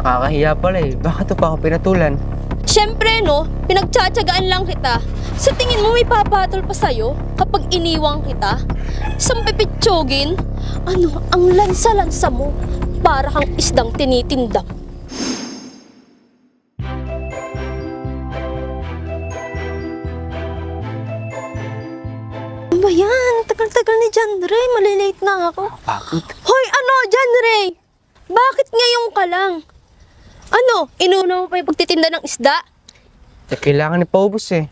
Nakakahiya pala eh. Bakit to pa ako pinatulan? Siyempre, no, pinagtsatsagaan lang kita. Sa tingin mo may papatol pa sa'yo kapag iniwang kita? Isang pipitsugin? Ano, ang lansa-lansa mo. Para kang isdang tinitinda. Ano ba yan? Tagal-tagal ni John Ray. Malilate na ako. Bakit? Hoy, ano, John Ray? Bakit ngayon ka lang? Ano, inuna mo pa yung pagtitinda ng isda? Eh, kailangan ni paubos eh.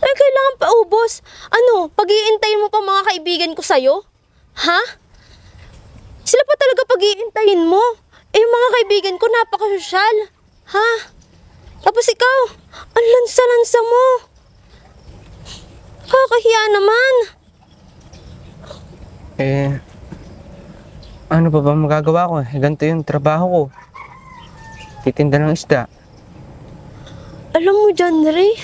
Ay, kailangan pa ubos. Ano, pag-iintayin mo pa mga kaibigan ko sa'yo? Ha? Sila pa talaga pag-iintayin mo. Eh, yung mga kaibigan ko, napaka-sosyal. Ha? Tapos ikaw, ang lansa-lansa mo. Kakahiya naman. Eh, ano pa ba magagawa ko? Eh, ganito yung trabaho ko. Titinda ng isda. Alam mo, John Ray,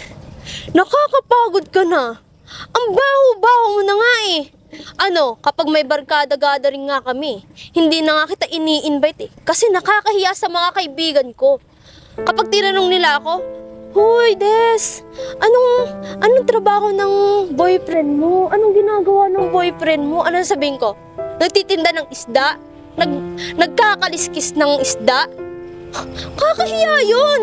nakakapagod ka na. Ang baho-baho mo na nga eh. Ano, kapag may barkada-gathering nga kami, hindi na nga kita ini-invite eh. Kasi nakakahiya sa mga kaibigan ko. Kapag tinanong nila ako, Hoy, Des, anong, anong trabaho ng boyfriend mo? Anong ginagawa ng boyfriend mo? Ano sabihin ko? Nagtitinda ng isda? Nag, nagkakaliskis ng isda? Kakahiya yun!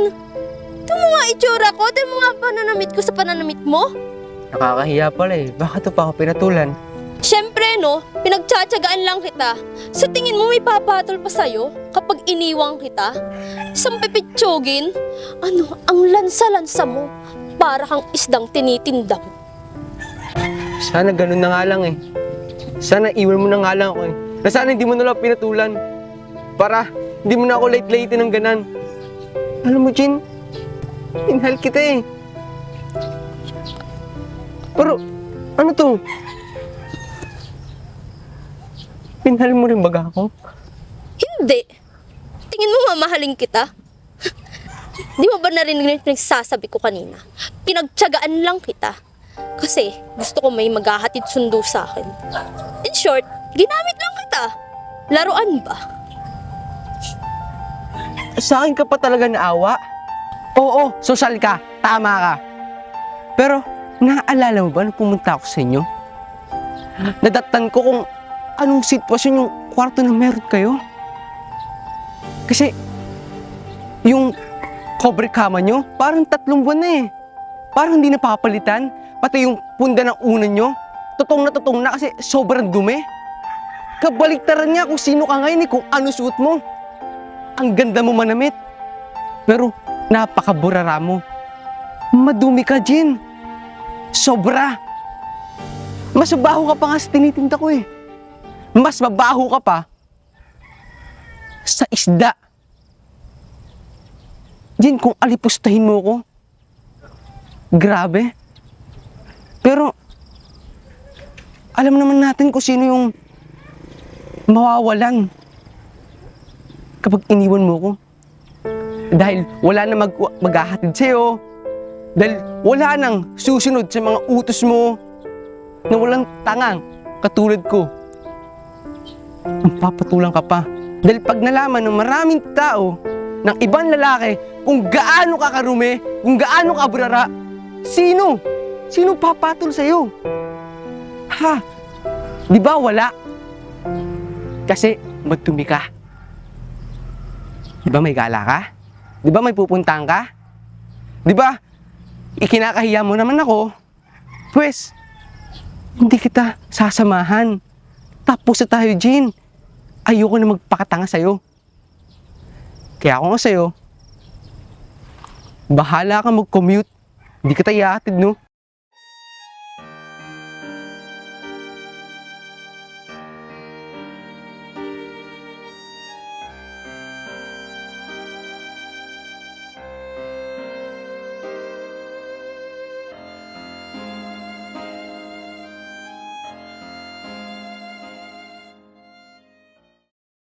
Ito mga itsura ko, ito yung mga pananamit ko sa pananamit mo. Nakakahiya pala eh. Bakit pa ako pinatulan? Siyempre, no, pinagtsatsagaan lang kita. Sa tingin mo may papatol pa sa'yo kapag iniwang kita? Isang pipitsugin? Ano, ang lansa-lansa mo. Para kang isdang tinitinda mo. Sana ganun na nga lang eh. Sana iwan mo na nga lang ako eh. Na sana hindi mo na lang pinatulan. Para hindi mo na ako late-late ng ganan. Alam mo, Jin, minahal kita eh. Pero, ano to? Pinahal mo rin baga ako? Hindi. Tingin mo mamahalin kita? Di mo ba narinig yung pinagsasabi ko kanina? Pinagtsagaan lang kita. Kasi gusto ko may maghahatid sundo sa akin. In short, ginamit lang kita. Laruan ba? Sa akin ka pa talaga naawa? Oo, social ka. Tama ka. Pero, naaalala mo ba nung pumunta ako sa inyo? Nadattan ko kung anong sitwasyon yung kwarto na meron kayo. Kasi, yung cover kama nyo, parang tatlong buwan na eh. Parang hindi napapalitan. Pati yung punda ng unan nyo, tutong na tutong na kasi sobrang dumi. Kabaliktaran niya kung sino ka ngayon eh, kung ano suot mo. Ang ganda mo manamit. Pero napakaburara mo. Madumi ka, Jin. Sobra. Mas mabaho ka pa nga sa tinitinda ko eh. Mas mabaho ka pa sa isda. Jin, kung alipustahin mo ko, grabe. Pero, alam naman natin kung sino yung mawawalan kapag iniwan mo ko. Dahil wala na mag maghahatid sa'yo. Dahil wala nang susunod sa mga utos mo na walang tangang katulad ko. Papatulang ka pa. Dahil pag nalaman ng maraming tao ng ibang lalaki kung gaano ka karumi, kung gaano ka burara, sino? Sino papatol sa'yo? Ha? Di ba wala? Kasi magtumi ka. Di ba may gala ka? Di ba may pupuntahan ka? Di ba ikinakahiya mo naman ako? Pwes, hindi kita sasamahan. Tapos na tayo, Jean. Ayoko na magpakatanga sa'yo. Kaya ako nga sa'yo, bahala ka mag-commute. Hindi kita ihatid, no?